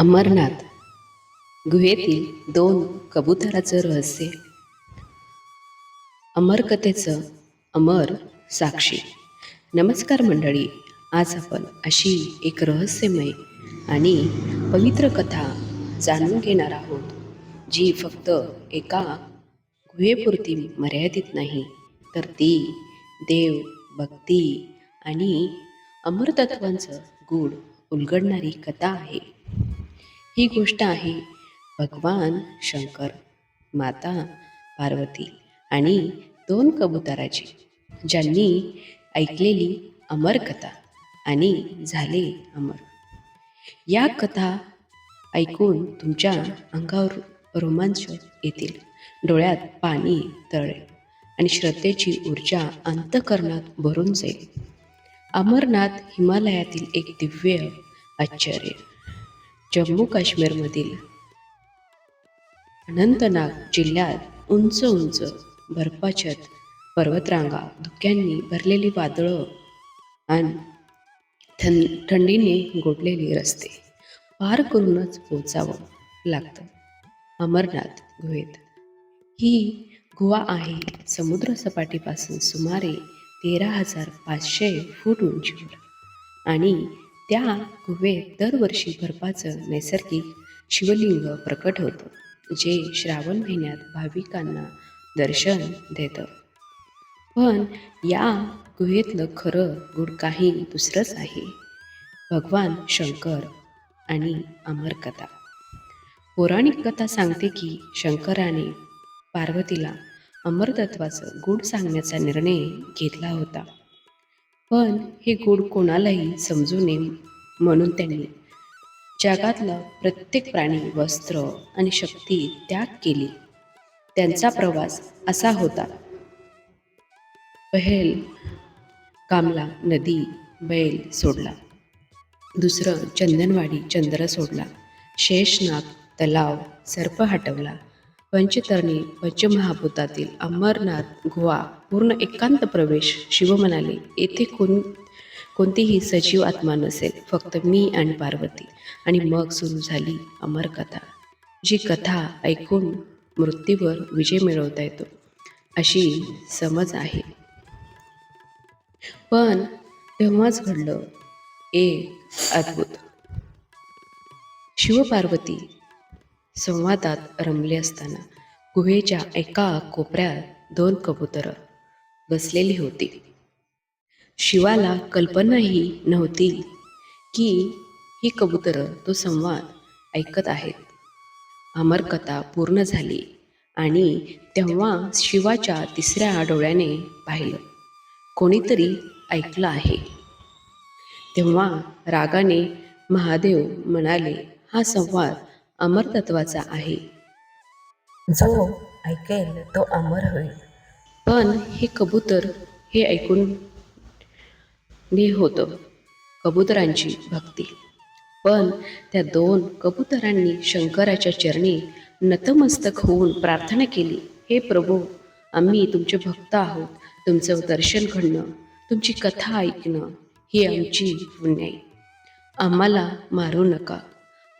अमरनाथ. गुहेतील दोन कबुतराचं रहस्य. अमर कथेचं अमर साक्षी. नमस्कार मंडळी आज आपण अशी एक रहस्यमय आणि पवित्र कथा जाणून घेणार आहोत जी फक्त एका गुहेपुरती मर्यादित नाही तर ती देव भक्ती आणि अमरतत्वांचं गूढ उलगडणारी कथा आहे. ही गोष्ट आहे. भगवान शंकर माता पार्वती आणि दोन कबुतराची ज्यांनी ऐकलेली अमर कथा आणि झाले अमर. या कथा ऐकून तुमच्या अंगावर रोमांच येतील. डोळ्यात पाणी तळेल आणि श्रद्धेची ऊर्जा अंतकरणात भरून जाईल. अमरनाथ हिमालयातील एक दिव्य आश्चर्य जम्मू काश्मीरमधील अनंतनाग जिल्ह्यात उंच उंच बर्फाच्छत पर्वतरांगा धुक्यांनी भरलेली वादळं आणि थं थंडीने गोडलेले रस्ते. पार करूनच पोचावं लागतं. अमरनाथ गुहेत. ही गुहा आहे समुद्रसपाटीपासून सुमारे तेरा हजार पाचशे फूट उंचीवर आणि त्या गुहेत दरवर्षी बर्फाचं नैसर्गिक शिवलिंग प्रकट होतं जे श्रावण महिन्यात भाविकांना दर्शन देतं. पण या गुहेतलं खरं गुड काही दुसरंच आहे. भगवान शंकर आणि अमर कथा पौराणिक कथा सांगते की शंकराने पार्वतीला अमरतत्वाचं गूढ सांगण्याचा निर्णय घेतला होता. पण हे गूढ कोणालाही समजू नये म्हणून त्यांनी जगातलं प्रत्येक प्राणी वस्त्र आणि शक्ती त्याग केली. त्यांचा प्रवास असा होता. पहेल कामला नदी बैल सोडला. दुसरं चंदनवाडी चंद्र सोडला. शेषनाग तलाव सर्प हटवला. पंचतरणी पंचमहाभूतातील अमरनाथ गुहा पूर्ण एकांत प्रवेश. शिव म्हणाले येथे कोण कोणतीही सजीव आत्मा नसेल. फक्त मी आणि पार्वती. आणि मग सुरू झाली अमर कथा. जी कथा ऐकून मृत्यूवर विजय मिळवता येतो. अशी समज आहे. पण तेव्हाच घडलं एक अद्भुत. शिवपार्वती संवादात रमले असताना गुहेच्या एका कोपऱ्यात दोन कबुतरं बसलेली होती. शिवाला कल्पनाही नव्हती की ही कबुतरं तो संवाद ऐकत आहेत. अमरकथा पूर्ण झाली आणि तेव्हा शिवाच्या तिसऱ्या डोळ्याने पाहिलं. कोणीतरी ऐकलं आहे. तेव्हा रागाने महादेव म्हणाले हा संवाद अमरतत्वाचा आहे. जो ऐकेल तो अमर होईल. पण हे कबूतर हे ऐकून ने होतं कबुतरांची भक्ती. पण त्या दोन कबुतरांनी शंकराच्या चरणी नतमस्तक होऊन प्रार्थना केली हे प्रभू आम्ही तुमचे भक्त आहोत तुमचं दर्शन घडणं तुमची कथा ऐकणं ही आमची पुण्य आम्हाला मारू नका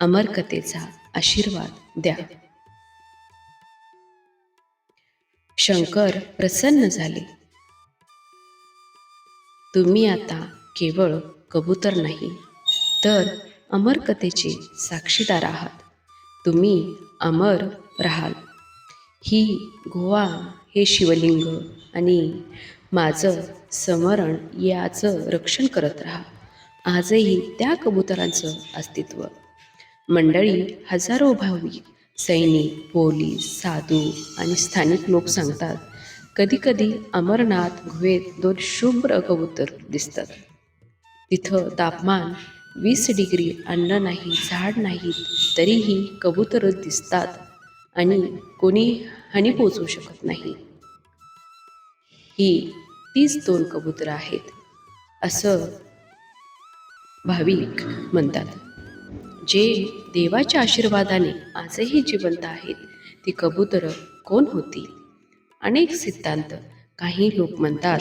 अमरकतेचा आशीर्वाद द्या. शंकर प्रसन्न झाले. तुम्ही आता केवळ कबूतर नाही तर अमर कथेचे साक्षीदार आहात. तुम्ही अमर राहाल. ही गोवा हे शिवलिंग आणि माझं समरण याचं रक्षण करत राहा. आजही त्या कबुतरांचं अस्तित्व. मंडळी हजारो भाविक सैनिक पोलीस साधू आणि स्थानिक लोक सांगतात कधीकधी अमरनाथ गुहेत दोन शुभ्र कबूतर दिसतात. तिथं तापमान वीस डिग्री अन्न नाही झाड नाही तरीही कबूतर दिसतात आणि कोणी हानी पोचवू शकत नाही. ही तीच दोन कबूतर आहेत असं भाविक म्हणतात. जे देवाच्या आशीर्वादाने आजही जिवंत आहेत ती कबुतरं कोण होती अनेक सिद्धांत काही लोक म्हणतात.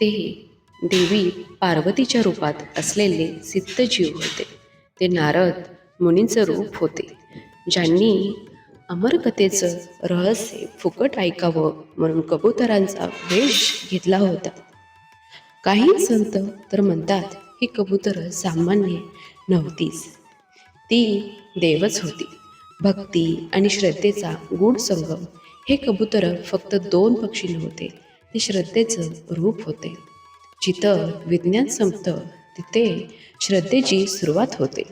ते देवी पार्वतीच्या रूपात असलेले सिद्धजीव होते. ते नारद मुनींचं रूप होते ज्यांनी अमरकथेचं रहस्य फुकट ऐकावं म्हणून कबुतरांचा वेश घेतला होता. काही संत तर म्हणतात ही कबुतरं सामान्य नव्हतीच. ती देवच होती. भक्ती आणि श्रद्धेचा गूढ संगम हे कबूतर फक्त दोन पक्षी नव्हते ते श्रद्धेचं रूप होते. जिथं विज्ञान संपतं तिथे श्रद्धेची सुरुवात होते.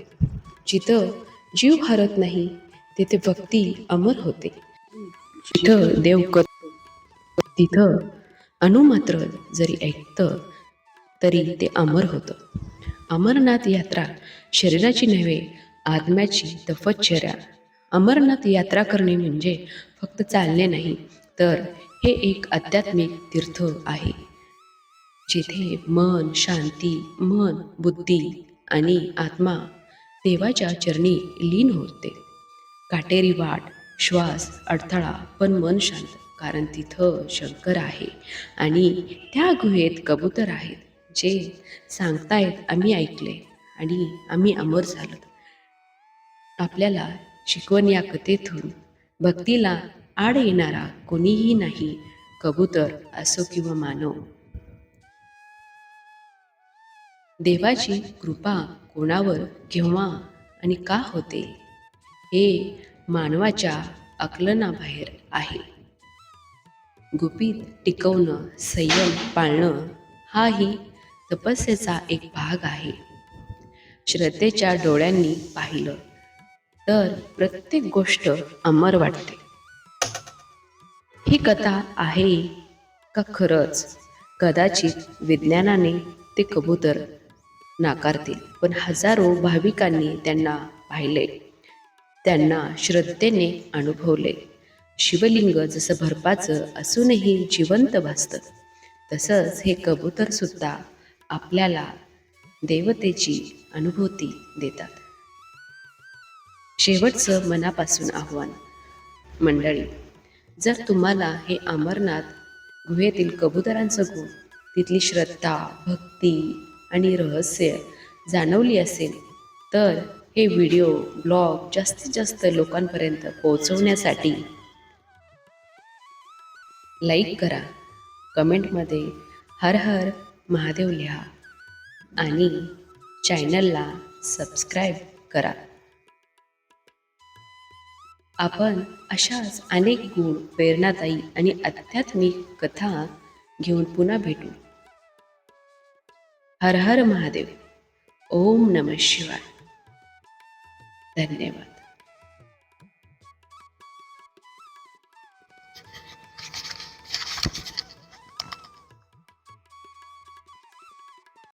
जिथं जीव हरत नाही तिथे भक्ती अमर होते. जिथं देव करतो तिथं अणु मात्र जरी ऐकतं तरी ते अमर होतं. अमरनाथ यात्रा शरीराची नव्हे आत्म्याची तपश्चर्या. अमरनाथ यात्रा करणे म्हणजे फक्त चालणे नाही तर हे एक आध्यात्मिक तीर्थ आहे. जिथे मन शांती मन बुद्धी आणि आत्मा देवाच्या चरणी लीन होते. काटेरी वाट श्वास अडथळा पण मन शांत कारण तिथं शंकर आहे आणि त्या गुहेत कबूतर आहेत. जे सांगतायत आम्ही ऐकले आणि आम्ही अमर झालो. आपल्याला शिकवण या कथेतून भक्तीला आड येणारा कोणीही नाही कबूतर असो किंवा मानव. देवाची कृपा कोणावर केव्हा आणि का होते? हे मानवाच्या आकलनाबाहेर आहे. गुपित टिकवणं संयम पाळणं हाही तपस्येचा एक भाग आहे. श्रद्धेच्या डोळ्यांनी पाहिलं तर प्रत्येक गोष्ट अमर वाटते. ही कथा आहे का खरंच? कदाचित विज्ञानाने ते कबूतर नाकारतील पण हजारो भाविकांनी त्यांना पाहिले. त्यांना श्रद्धेने अनुभवले. शिवलिंग जसं भरपाचं असूनही जिवंत भासतं तसंच हे कबूतर सुद्धा आपल्याला देवतेची अनुभूती देतात. शेवटचं मनापासून आव्हान. मंडळी जर तुम्हाला हे अमरनाथ गुहेतील कबुतरांचं गुण तिथली श्रद्धा भक्ती आणि रहस्य जाणवली असेल तर हे व्हिडिओ ब्लॉग जास्तीत जास्त लोकांपर्यंत पोहोचवण्यासाठी लाईक करा. कमेंटमध्ये हर हर महादेव लिहा आणि चॅनलला सबस्क्राईब करा. आपण अशाच अनेक गुण प्रेरणादायी आणि आध्यात्मिक कथा घेऊन पुन्हा भेटू. हर हर महादेव. ओम नम शिवाय. धन्यवाद.